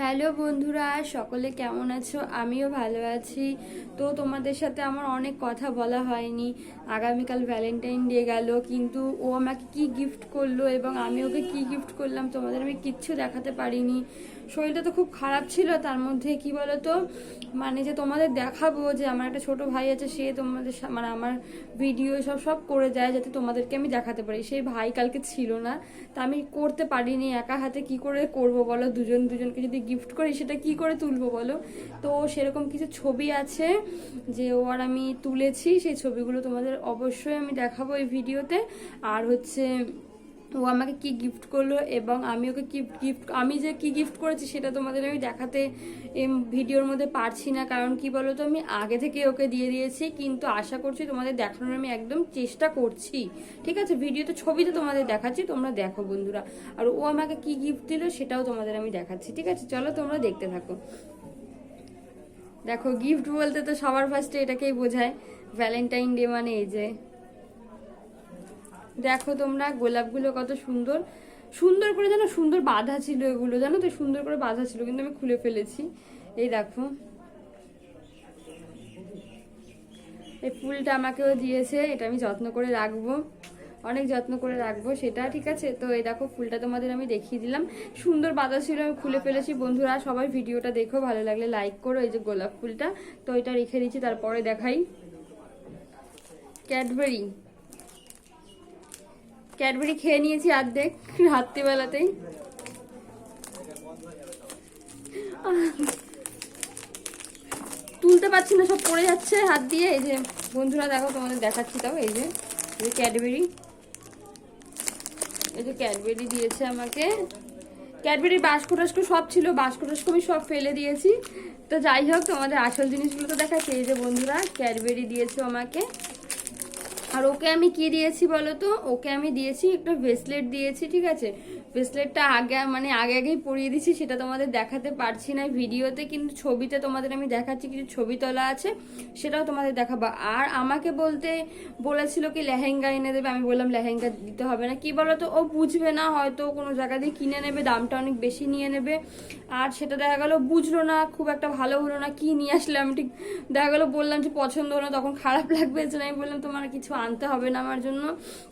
Hello বন্ধুরা, সকলে কেমন আছো? আমিও ভালো আছি। তো তোমাদের সাথে আমার অনেক কথা বলা হয়নি। আগামীকাল ভ্যালেন্টাইন ডে গেল, কিন্তু ও আমাকে কি গিফট করল এবং আমি ওকে কি গিফট করলাম তোমাদের আমি কিচ্ছু দেখাতে পারিনি। শরীরটা তো খুব খারাপ ছিল, তার মধ্যে কি বলতো মানে যে তোমাদের দেখাবো যে আমার একটা ছোট ভাই আছে, সে তোমাদের মানে আমার ভিডিও সব সব করে যায় যাতে তোমাদেরকে আমি দেখাতে পারি। সেই ভাই কালকে ছিল না, তা আমি করতে পারিনি, একা হাতে কি করে করব বলো? দুজন দুজনকে যদি গিফট করি, সেটা কি করে তুলবো বলো? তো সেরকম কিছু ছবি আছে যে ও আর আমি তুলেছি, সেই ছবিগুলো তোমাদের অবশ্যই আমি দেখাবো এই ভিডিওতে আর হচ্ছে ও আমাকে কি গিফট করল এবং আমি ওকে কি গিফট আমি যে কি গিফট করেছি সেটা তোমাদের আমি দেখাতে ভিডিওর মধ্যে পারছি না। কারণ কি বলো তো আমি আগে থেকে ওকে দিয়ে দিয়েছি, কিন্তু আশা করছি তোমাদের দেখানোর আমি একদম চেষ্টা করছি। ঠিক আছে? ভিডিওতে ছবিতে তোমাদের দেখাচ্ছি, তোমরা দেখো বন্ধুরা। আর ও আমাকে কি গিফট দিল সেটাও তোমাদের আমি দেখাচ্ছি। ঠিক আছে? চলো তোমরা দেখতে থাকো। দেখো গিফট বলতে তো সবার ফার্স্টে এটাকেই বোঝায়। ভ্যালেন্টাইন ডে মানে এই যে দেখো তোমরা, গোলাপগুলো কত সুন্দর। সুন্দর করে জানো সুন্দর বাঁধা ছিল এগুলো, জানো তো? সুন্দর করে বাঁধা ছিল, কিন্তু আমি খুলে ফেলেছি। এই দেখো। এই ফুলটা আমাকেও দিয়েছে, এটা আমি যত্ন করে রাখব। অনেক যত্ন করে রাখব, সেটা ঠিক আছে? তো এই দেখো, ফুলটা তোমাদের আমি দেখিয়ে দিলাম। সুন্দর বাঁধা ছিল, আমি খুলে ফেলেছি। বন্ধুরা, সবাই ভিডিওটা দেখো, ভালো লাগলে লাইক করো। এই যে গোলাপ ফুলটা, তো এটা রেখে দিচ্ছি, তারপরে দেখাই। ক্যাডবেরি। ক্যাডবেরি খেয়ে নিয়েছি অর্ধেক রাত্রিবেলাতেই। তুলতে পারছি না, সব পড়ে যাচ্ছে হাত দিয়ে। এই যে বন্ধুরা, দেখো তোমাদের দেখাচ্ছি তাও, এই যে, এই ক্যাডবেরি। এই যে ক্যাডবেরি দিয়েছে আমাকে। ক্যাডবেরির বাস্ক টাস্কো সব ছিল, বাস্কো টাস্কো আমি সব ফেলে দিয়েছি। তো যাই হোক, তোমাদের আসল জিনিসগুলো তো দেখাচ্ছি। এই যে বন্ধুরা, ক্যাডবেরি দিয়েছে আমাকে। আর ওকে আমি কি দিয়েছি বলো তো? ওকে আমি দিয়েছি একটা ব্রেসলেট দিয়েছি, ঠিক আছে? ব্রেসলেটটা আগে মানে আগে আগেই পরিয়ে দিয়েছি, সেটা তোমাদের দেখাতে পারছি না ভিডিওতে, কিন্তু ছবিতে তোমাদের আমি দেখাচ্ছি, কিছু ছবি তোলা আছে, সেটাও তোমাদের দেখাবো। আর আমাকে বলতে বলেছিল কি, লেহেঙ্গা এনে দেবে, আমি বললাম লেহেঙ্গা দিতে হবে না। কি বলো তো ও বুঝবে না, হয়তো কোনো জায়গা দিয়ে কিনে নেবে, দামটা অনেক বেশি নিয়ে নেবে। আর সেটা দেখা গেল, বুঝলো না, খুব একটা ভালো হলো না, কি নিয়ে আসলে আমি ঠিক দেখা গেলো, বললাম যে পছন্দ হলো তখন খারাপ লাগবে যে আমি বললাম তোমার কিছু আনতে হবে না আমার জন্য।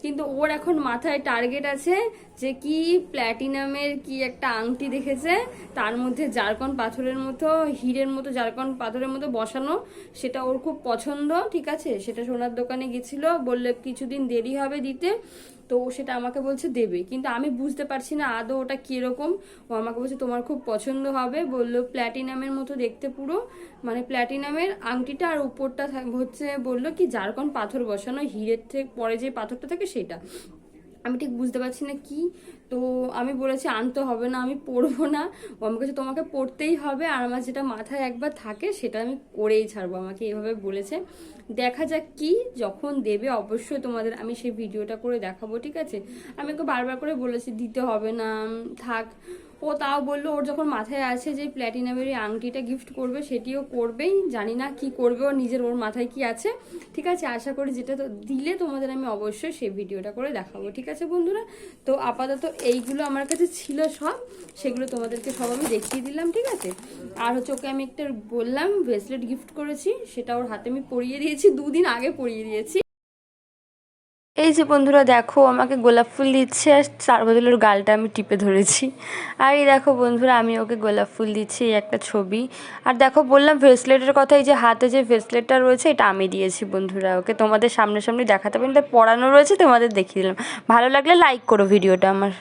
কিন্তু ওর এখন মাথায় টার্গেট আছে যে কি প্ল্যাটিনামের কি একটা আংটি দেখেছে? তার মধ্যে জারকন পাথরের মতো, হীরের মতো জারকন পাথরের মতো বসানো। সেটা ওর খুব পছন্দ, ঠিক আছে? সেটা সোনার দোকানে গেছিল, বললে কিছুদিন দেরি হবে দিতে, তো সেটা আমাকে বলছে দেবে। কিন্তু আমি বুঝতে পারছি না আদৌ ওটা কীরকম। ও আমাকে বলছে, তোমার খুব পছন্দ হবে। বলল, প্ল্যাটিনামের মতো দেখতে পুরো। মানে প্ল্যাটিনামের আংটিটা আর উপরটা হচ্ছে বলল কি, জারকন পাথর বসানো, হীরের থেকে পরে যে পাথরটা থাকে সেটা। আমি ঠিক বুঝতে পারছি না কি। তো আমি বলেছি, আনতে হবে না, আমি পড়ব না। ও কাছে তোমাকে পড়তেই হবে আর আমার যেটা মাথায় একবার থাকে সেটা আমি করেই ছাড়বো। আমাকে এভাবে বলেছে। দেখা যাক কি, যখন দেবে অবশ্যই তোমাদের, আমি সেই ভিডিওটা করে দেখাবো, ঠিক আছে? আমি ওকে বারবার করে বলেছি, দিতে হবে না, থাক। ও তাও বলল, ওর যখন মাথায় আছে যে প্ল্যাটিনামের এই আংটিটা গিফট করবে, সেটিও করবেই, জানি না কি করবে, ওর নিজের, ওর মাথায় কি আছে। ঠিক আছে, আশা করি যেটা তো দিলে তোমাদের আমি অবশ্যই সেই ভিডিওটা করে দেখাবো, ঠিক আছে বন্ধুরা? তো আপাতত এইগুলো আমার কাছে ছিল সব, সেগুলো তোমাদেরকে সব আমি দেখিয়ে দিলাম, ঠিক আছে? আর হচ্ছে ওকে আমি একটা বললাম ব্রেসলেট গিফট করেছি, সেটা ওর হাতে আমি পরিয়ে দিয়েছি, দুদিন আগে পরিয়ে দিয়েছি। এই যে বন্ধুরা দেখো, আমাকে গোলাপ ফুল দিচ্ছে আর তার বদলে ওর গালটা আমি টিপে ধরেছি। আর এই দেখো বন্ধুরা, আমি ওকে গোলাপ ফুল দিচ্ছি, এই একটা ছবি। আর দেখো, বললাম ব্রেসলেটের কথা, এই যে হাতে যে ব্রেসলেটটা রয়েছে, এটা আমি দিয়েছি বন্ধুরা ওকে। তোমাদের সামনে সামনে দেখাতে পারি তাই পড়ানো রয়েছে, তোমাদের দেখিয়ে দিলাম। ভালো লাগলে লাইক করো ভিডিওটা আমার।